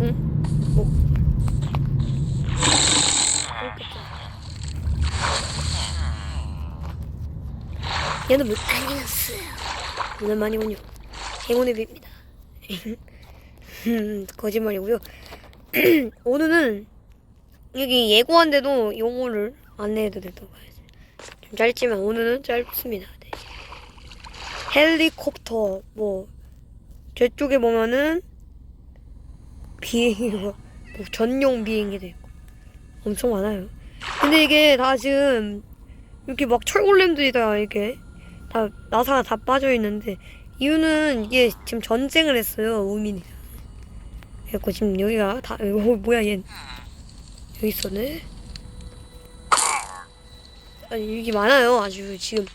응? 뭐? 여러분 안녕하세요. 오랜만이군요. 행운의 비입니다. 음, 거짓말이고요. 오늘은 여기 예고한데도 용어를 안내해도 될까 봐야지. 좀 짧지만 오늘은 짧습니다. 네. 헬리콥터 뭐 저쪽에 보면은 비행기 뭐, 뭐 전용 비행기도 있고 엄청 많아요. 근데 이게 다 지금 이렇게 막 철골렘들이 다 이렇게 다 나사가 다 빠져 있는데 이유는 이게 지금 전쟁을 했어요 우민이. 그래갖고 지금 여기가 다 이거 뭐야 얘 여기 있었네. 아니 이게 많아요 아주 지금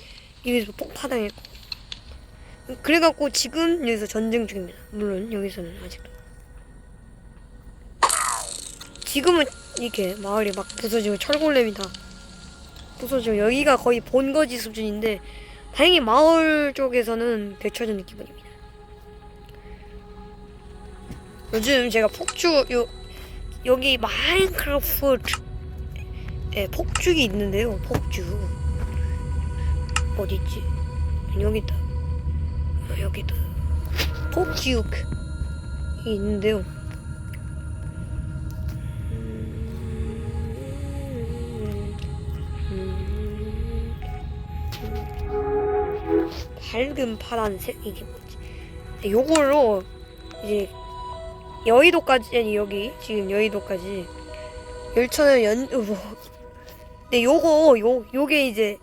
여기서 폭파당했고 그래갖고 지금 여기서 전쟁 중입니다. 물론 여기서는 아직도. 지금은 이렇게 마을이 막 부서지고 철골렘이 다 부서지고 여기가 거의 본거지 수준인데 다행히 마을 쪽에서는 되찾은 기분입니다. 요즘 제가 폭죽 요 여기 마인크래프트 예, 폭죽이 있는데요. 폭죽 어디 있지? 여기 있다. 아, 여기 있다. 폭죽 이 있는데요. 밝은 파란색 이게 뭐지? 요걸로 이제 여의도까지 아니 여기 지금 여의도까지 열차는 연 뭐. 근데 요거 요 요게 이제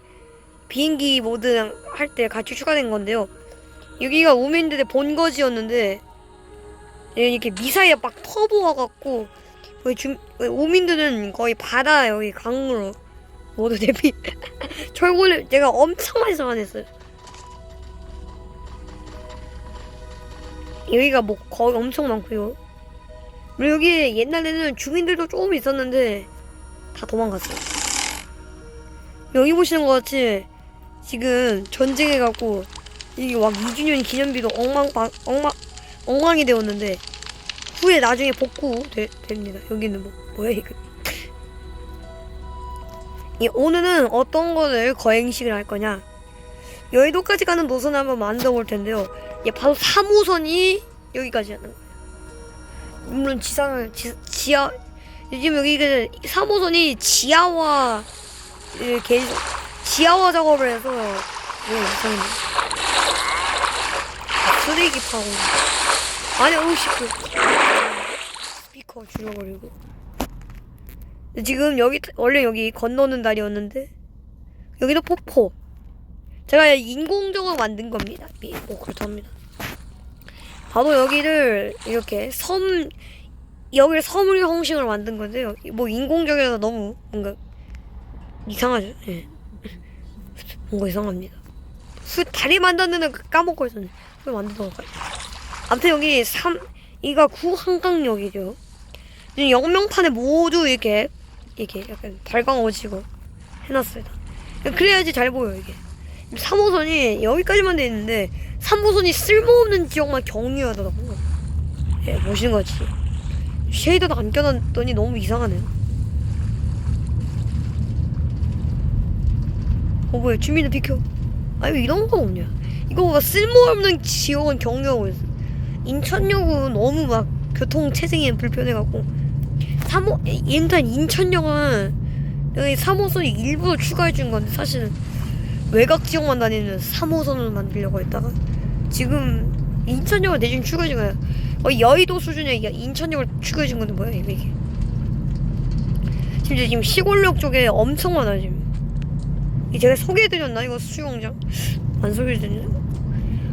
비행기 모드 할때 같이 추가된 건데요. 여기가 우민들의 본거지였는데 이렇게 미사일 막 터보와 갖고 우민들은 거의 바다 여기 강으로 모두 대피 철골렘 제가 엄청 많이 소환했어요. 여기가 뭐 거의 엄청 많고요. 그리고 여기 옛날에는 주민들도 조금 있었는데 다 도망갔어요. 여기 보시는 것 같이 지금 전쟁해갖고 이게 막 2주년 기념비도 엉망 엉망 엉망이 되었는데 후에 나중에 복구 되, 됩니다. 여기는 뭐 뭐야 이거? 이 오늘은 어떤 거를 거행식을 할 거냐? 여의도까지 가는 노선을 한번 만들어 볼 텐데요. 예, 바로 3호선이 여기까지 하는 거예요. 물론 지상을 지, 지하 요즘 여기가 3호선이 지하화 이렇게 지하화 작업을 해서 예, 이상해. 쓰레기 파고 아니 오씨 그 스피커 줄여버리고 지금 여기 원래 여기 건너는 다리였는데 여기도 폭포 제가 인공적으로 만든 겁니다. 예, 뭐 그렇답니다. 바로 여기를 이렇게 섬 여기를 섬을 형식으로 만든 건데요. 뭐 인공적이라서 너무 뭔가 이상하죠. 예. 뭔가 이상합니다. 수 다리 만드는 거 까먹고 있었네. 왜 만들도록 할까? 아무튼 여기 3 이가 구한강역이죠. 지금 영명판에 모두 이렇게 이렇게 약간 발광어지고 해놨어요. 그래야지 잘 보여 이게. 3호선이 여기까지만 돼 있는데 3호선이 쓸모없는 지역만 경유하더라고요. 예, 보시는 거지. 쉐이더도 안 껴놨더니 너무 이상하네요. 어 뭐야 주민들 비켜. 아니 왜 이런 거 없냐. 이거 쓸모없는 지역은 경유하고 있어. 인천역은 너무 막 교통 체증이 불편해갖고 3호 일단 인천역은 여기 3호선이 일부러 추가해준 건데 사실은 외곽 지역만 다니는 3호선을 만들려고 했다가 지금 인천역을 대신 추가해준 거야. 거의 여의도 수준의 인천역을 추가해준 건데 뭐야 이게. 심지어 지금 시골역 쪽에 엄청 많아요 지금. 이 제가 소개해드렸나 이거 수영장? 안 소개해드렸나?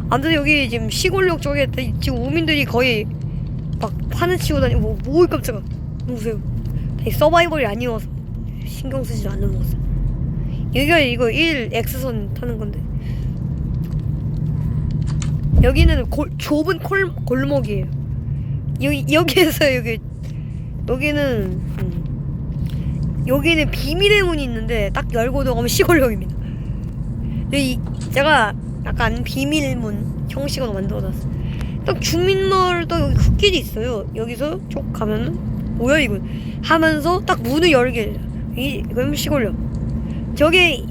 아무튼 여기 지금 시골역 쪽에 지금 우민들이 거의 막 판을 치고 다니고 뭐, 뭐 깜짝아 보세요. 서바이벌이 아니어서 신경 쓰지 않는 모습. 여기가 이거 1 X선 타는 건데. 여기는 골, 좁은 콜, 골목이에요. 여기 여기에서 여기 여기는 음, 여기는 비밀의 문이 있는데 딱 열고 들어가면 시골역입니다. 여기 제가 약간 비밀문 형식으로 만들어놨어 딱 주민마을도 여기 흙길이 있어요. 여기서 쭉 가면은 뭐야 이건 하면서 딱 문을 열게 이 그럼 시골려. 저기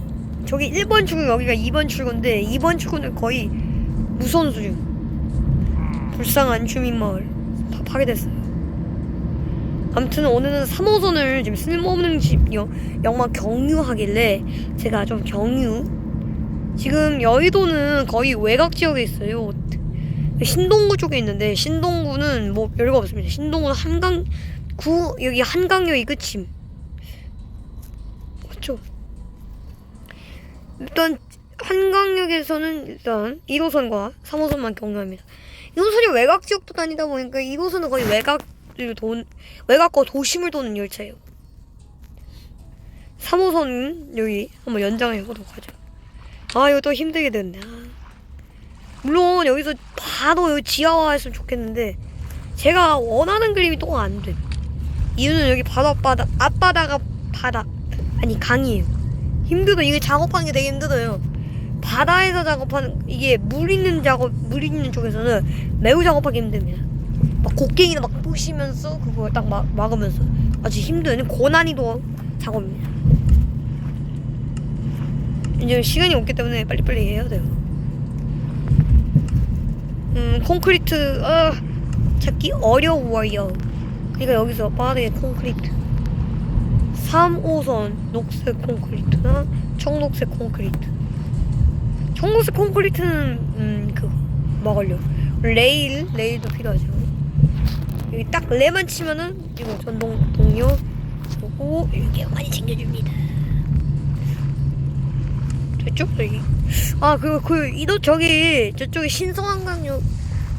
저기 1번 출구 여기가 2번 출구인데 2번 출구는 거의 무서운 수준. 불쌍한 주민 마을 파, 파괴됐어요. 아무튼 오늘은 3호선을 지금 쓸모없는 집 여, 영만 경유하길래 제가 좀 경유 지금 여의도는 거의 외곽 지역에 있어요. 신동구 쪽에 있는데 신동구는 뭐 별거 없습니다. 신동구는 한강 구 여기 한강역이 끝임. 그렇죠. 일단 한강역에서는 일단 1호선과 3호선만 경유합니다. 1호선이 외곽 지역도 다니다 보니까 1호선은 거의 외곽을 돈 외곽과 도심을 도는 열차예요. 3호선은 여기 한번 연장해 보도록 하죠. 아 이거 또 힘들게 됐네. 아. 물론 여기서 바로 여기 지하화 했으면 좋겠는데 제가 원하는 그림이 또 안 돼. 이유는 여기 바로 앞바다 앞바다가 바다 아니 강이에요. 힘들어 이게 작업하는 게 되게 힘들어요. 바다에서 작업하는 이게 물 있는 작업 물 있는 쪽에서는 매우 작업하기 힘듭니다. 막 곡괭이나 막 부시면서 그걸 딱 막, 막으면서 아주 힘든 고난이도 작업입니다. 이제 시간이 없기 때문에 빨리빨리 해야 돼요. 음, 콘크리트, 아, 찾기 어려워요. 그러니까 여기서 빠르게 콘크리트. 3호선 녹색 콘크리트나 청록색 콘크리트. 청록색 콘크리트는, 음, 그거, 막으려. 레일, 레일도 필요하죠. 여기 딱 레만 치면은, 이거 전동, 동력, 그리고 이렇게 많이 챙겨줍니다. 저쪽 여기 아 그리고 그 이도 저기 저쪽에 신성한강역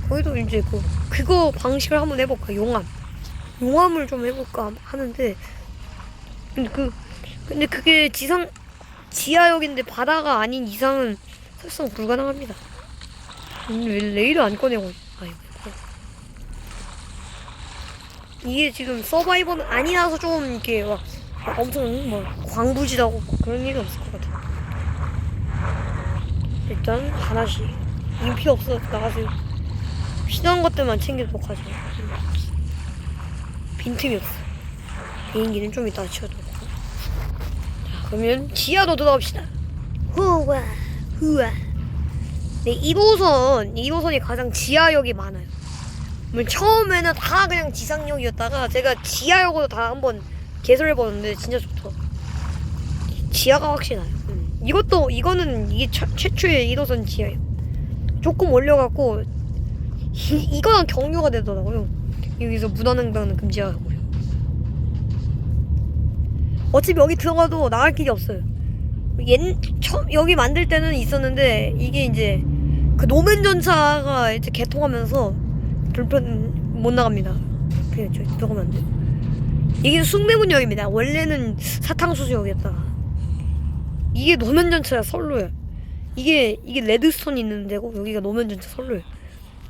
거기도 이제 그 그거 방식을 한번 해볼까 용암 용암을 좀 해볼까 하는데 근데 그 근데 그게 지상 지하역인데 바다가 아닌 이상은 설상 불가능합니다. 음, 왜 레이더 안 꺼내고 아이고 이게 지금 서바이버는 아니라서 좀 이렇게 막 엄청 뭐 광부지다고 그런 일이 없을 것 같아. 일단 하나씩 필요 없어 나가세요. 필요한 것들만 챙겨도록 하죠. 빈틈이 없어. 비행기는 좀 이따 자 그러면 지하로 들어갑시다 후와 후와 네 1호선 1호선이 가장 지하역이 많아요 뭐 처음에는 다 그냥 지상역이었다가 제가 지하역으로 다 한번 개설해 봤는데 진짜 좋다 지하가 확실히 나요 음. 이것도 이거는 이게 최, 최초의 1호선 지하예요. 조금 올려갖고 이, 이거랑 경유가 되더라고요. 여기서 무단횡단은 금지하고요. 어차피 여기 들어가도 나갈 길이 없어요. 옛 처음 여기 만들 때는 있었는데 이게 이제 그 노면 전차가 이제 개통하면서 불편 못 나갑니다. 그냥 저기 들어가면 안 돼요. 이게 숭례문역입니다. 원래는 사탕수수역이었다가. 이게 노면 전차야 선로야. 이게 이게 레드스톤 있는 데고 여기가 노면 전차 선로야.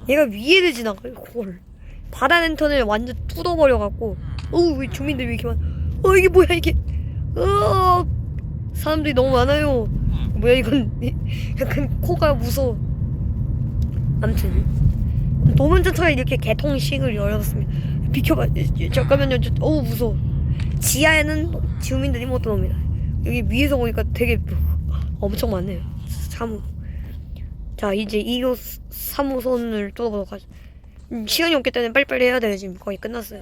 얘가 위에를 지나가요. 헐. 바다 랜턴을 완전 뚫어버려 갖고. 어우 왜 주민들 왜 이렇게 많아? 어 이게 뭐야 이게? 어 사람들이 너무 많아요. 뭐야 이건 약간 코가 무서워. 아무튼 노면 전차가 이렇게 개통식을 열었습니다. 비켜봐. 잠깐만요. 저, 어우 무서워. 지하에는 주민들이 못 들어옵니다. 여기 위에서 보니까 되게 엄청 많네요. 사무. 자, 이제 2호, 3호선을 뚫어보도록 하죠. 음, 시간이 없기 때문에 빨리빨리 해야 돼요. 지금 거의 끝났어요.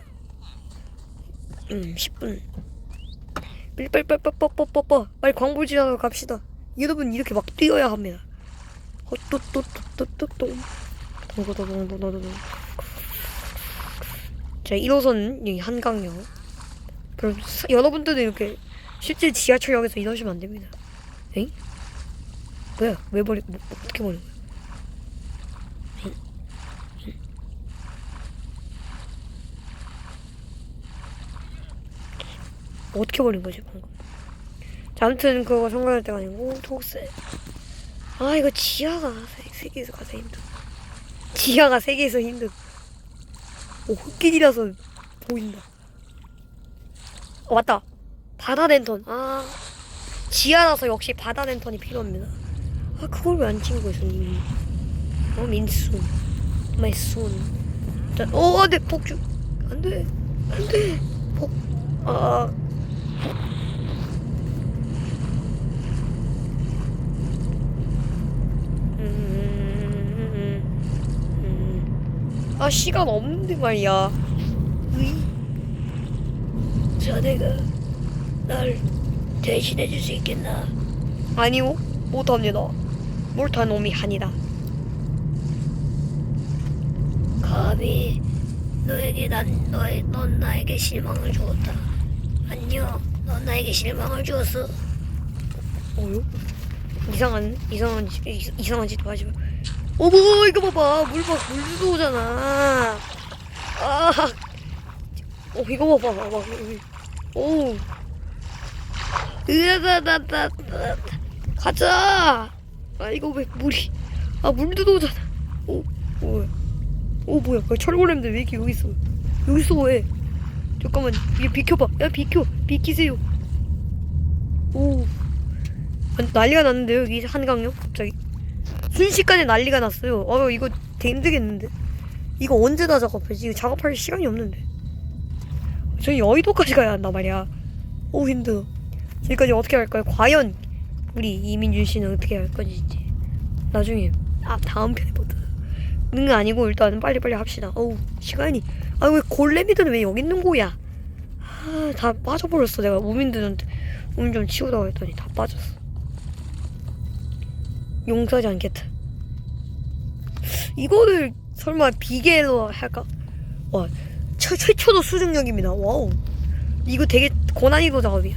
음, 10분. 빨리, 빨리, 빨리, 빨리, 빨리, 빨리, 빨리, 빨리 광고지하러 갑시다. 여러분, 이렇게 막 뛰어야 합니다. 어, 또, 또, 또, 또, 또, 또. 동동동동동동동. 자, 1호선, 여기 한강역. 그럼 사- 여러분들도 이렇게 실제 지하철역에서 이러시면 안 됩니다. 엥? 뭐야? 왜 버리, 뭐, 뭐, 어떻게 버린 거야? 어떻게 버린 거지, 방금? 자, 아무튼 그거 상관할 때가 아니고, 토스. 아, 이거 지하가 세, 세계에서 가장 힘들어. 지하가 세계에서 힘들어. 오, 흙길이라서 보인다. 어, 맞다. 바다 랜턴. 아, 지하라서 역시 바다 랜턴이 필요합니다. 아, 그걸 왜 안 친거 있었니? 어, 민수. my son. 일단 어, 안돼 폭주. 안돼, 안돼. 폭. 아. 음, 음. 아 시간 없는데 말이야. 으이. 자네가 날 대신해 줄 수 있겠나? 아니요, 못합니다. 못한 놈이 아니다. 감히 너에게 난 너의 넌 나에게 실망을 주었다. 안녕, 넌 나에게 실망을 주었어. 어요? 이상한 이상한 이상한 짓 하지 마. 어머 이거 봐봐 물막 물도 오잖아. 아, 어 이거 봐봐 봐봐. 오. 으다다다다 가자. 아 이거 왜 물이 아 물도 오잖아. 오 뭐야? 오 뭐야? 그 철골렘들 왜 이렇게 여기 있어? 여기 있어 왜? 잠깐만 얘 비켜봐. 야 비켜. 비키세요. 오. 완- 난리가 났는데요 여기 한강요? 갑자기. 순식간에 난리가 났어요. 어 이거 되게 힘들겠는데. 이거 언제 다 작업해 지금 작업할 시간이 없는데. 저희 여의도까지 가야 한단 말이야. 오 힘들어. 여기까지 어떻게 할까요? 과연 우리 이민준 씨는 어떻게 할 건지 나중에. 아 다음 편에 보자 는 아니고 일단은 빨리빨리 합시다. 어우 시간이 아 왜 골렘이들은 왜 여기 있는 거야 아 다 빠져버렸어 내가 우민들한테 우민 좀 치우다가 했더니 다 빠졌어 용서하지 않겠다. 이거를 설마 비계로 할까? 와, 최, 최초도 수중력입니다. 와우. 이거 되게 고난이도 작업이야.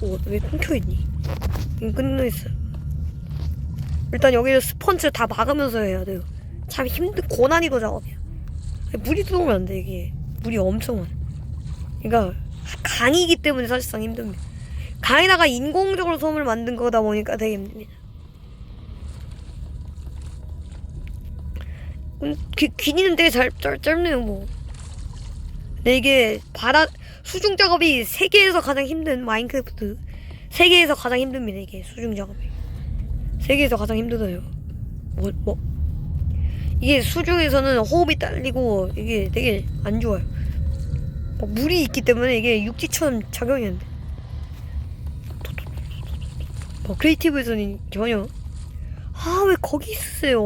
오, 왜 끊겨있니? 이거 끊어있어. 일단 여기를 스펀지 다 막으면서 해야 돼요. 참 힘든 고난이도 작업이야. 물이 들어오면 안 돼, 이게. 물이 엄청 많아. 그러니까 강이기 때문에 사실상 힘듭니다. 강에다가 인공적으로 섬을 만든 거다 보니까 되게 힘듭니다. 음, 귀, 귀니는 되게 잘, 짧, 짧네요, 뭐. 근데 이게 바다, 수중 작업이 세계에서 가장 힘든 마인크래프트. 세계에서 가장 힘듭니다, 이게, 수중 작업이. 세계에서 가장 힘들어요. 뭐, 뭐. 이게 수중에서는 호흡이 딸리고, 이게 되게 안 좋아요. 뭐 물이 있기 때문에 이게 육지처럼 작용이 안 돼. 뭐, 크리에이티브에서는 전혀. 아, 왜 거기 있으세요?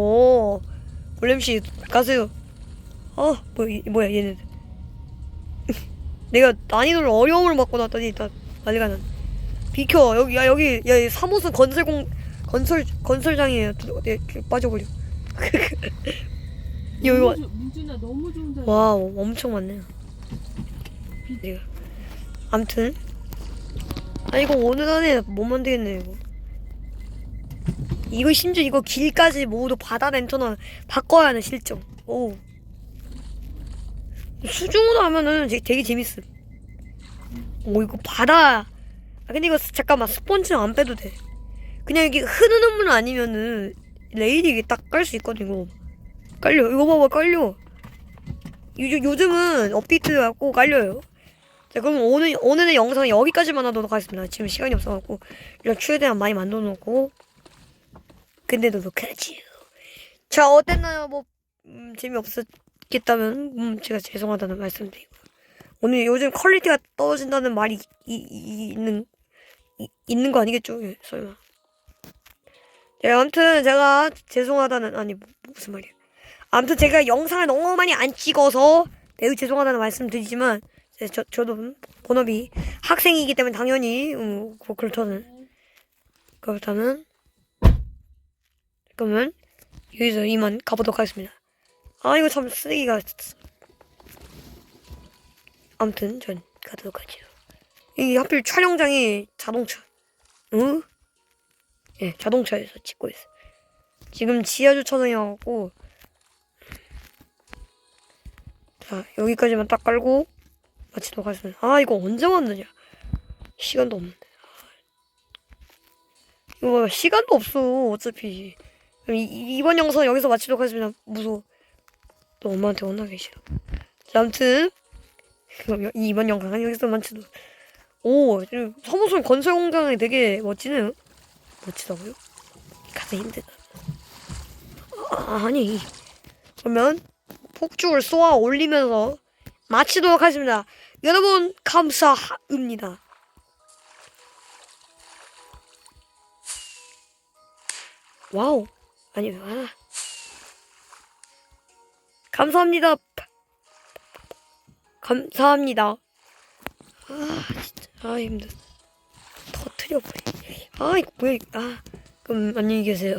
볼렘씨 가세요. 어, 뭐, 이- 뭐야 얘는. 내가 난이도를 어려움을 받고 났더니 다 난리가 난. 비켜 여기 야 여기 야이 사무소 건설공 건설 건설장이에요. 네, 빠져버려. 너무 좋- 민준아 너무 좋은 자리. 와 엄청 많네요. 이거. 암튼 아 이거 오늘 안에 못 만들겠네 이거. 이거 심지어 이거 길까지 모두 바다 랜턴을 바꿔야 하는 실정. 오. 수중으로 하면은 되게, 되게 재밌어. 오 이거 바다. 아 근데 이거 스- 잠깐만 스펀지는 안 빼도 돼. 그냥 이게 흐르는 물 아니면은 레일이 딱 깔 수 있거든 이거. 깔려. 이거 봐봐 깔려. 요, 요즘은 업데이트 갖고 깔려요. 자, 그럼 오늘, 오늘의 영상은 여기까지만 하도록 하겠습니다. 지금 시간이 없어갖고, 일단 최대한 많이 만들어 놓고, 끝내도록 하지요. 자, 어땠나요? 뭐, 음, 재미없었겠다면, 음, 제가 죄송하다는 말씀드리고. 오늘 요즘 퀄리티가 떨어진다는 말이, 이, 이, 있는, 이, 있는 거 아니겠죠? 예, 설마. 네, 아무튼 제가 죄송하다는, 아니, 뭐, 무슨 말이야. 아무튼 제가 영상을 너무 많이 안 찍어서 매우 죄송하다는 말씀 드리지만 제- 저, 저도 본업이 학생이기 때문에 당연히 음, 뭐 그렇다는 그렇다는 그러면 여기서 이만 가보도록 하겠습니다 아 이거 참 쓰레기가 아무튼 전 가도록 하죠 이 하필 촬영장이 자동차 응? 예 자동차에서 찍고 있어 지금 지하 주차장이어갖고 자, 여기까지만 딱 깔고 마치도록 하겠습니다. 아, 이거 언제 왔느냐? 시간도 없는데. 아. 이거 봐봐, 시간도 없어, 어차피. 이, 이- 이번 영상 여기서 마치도록 하겠습니다. 무서워. 또 엄마한테 혼나기 싫어. 자, 아무튼. 이번 영상은 여기서 마치도록. 오, 사무소 건설 공장이 되게 멋지네요. 멋지다고요? 가장 힘들다. 아, 아니. 그러면 폭죽을 쏘아 올리면서 마치도록 하겠습니다. 여러분 감사합니다. 와우 아니 아 감사합니다. 감사합니다. 아 진짜 아 힘들어. 터트려 버리. 아 이거 뭐야? 아 그럼 안녕히 계세요.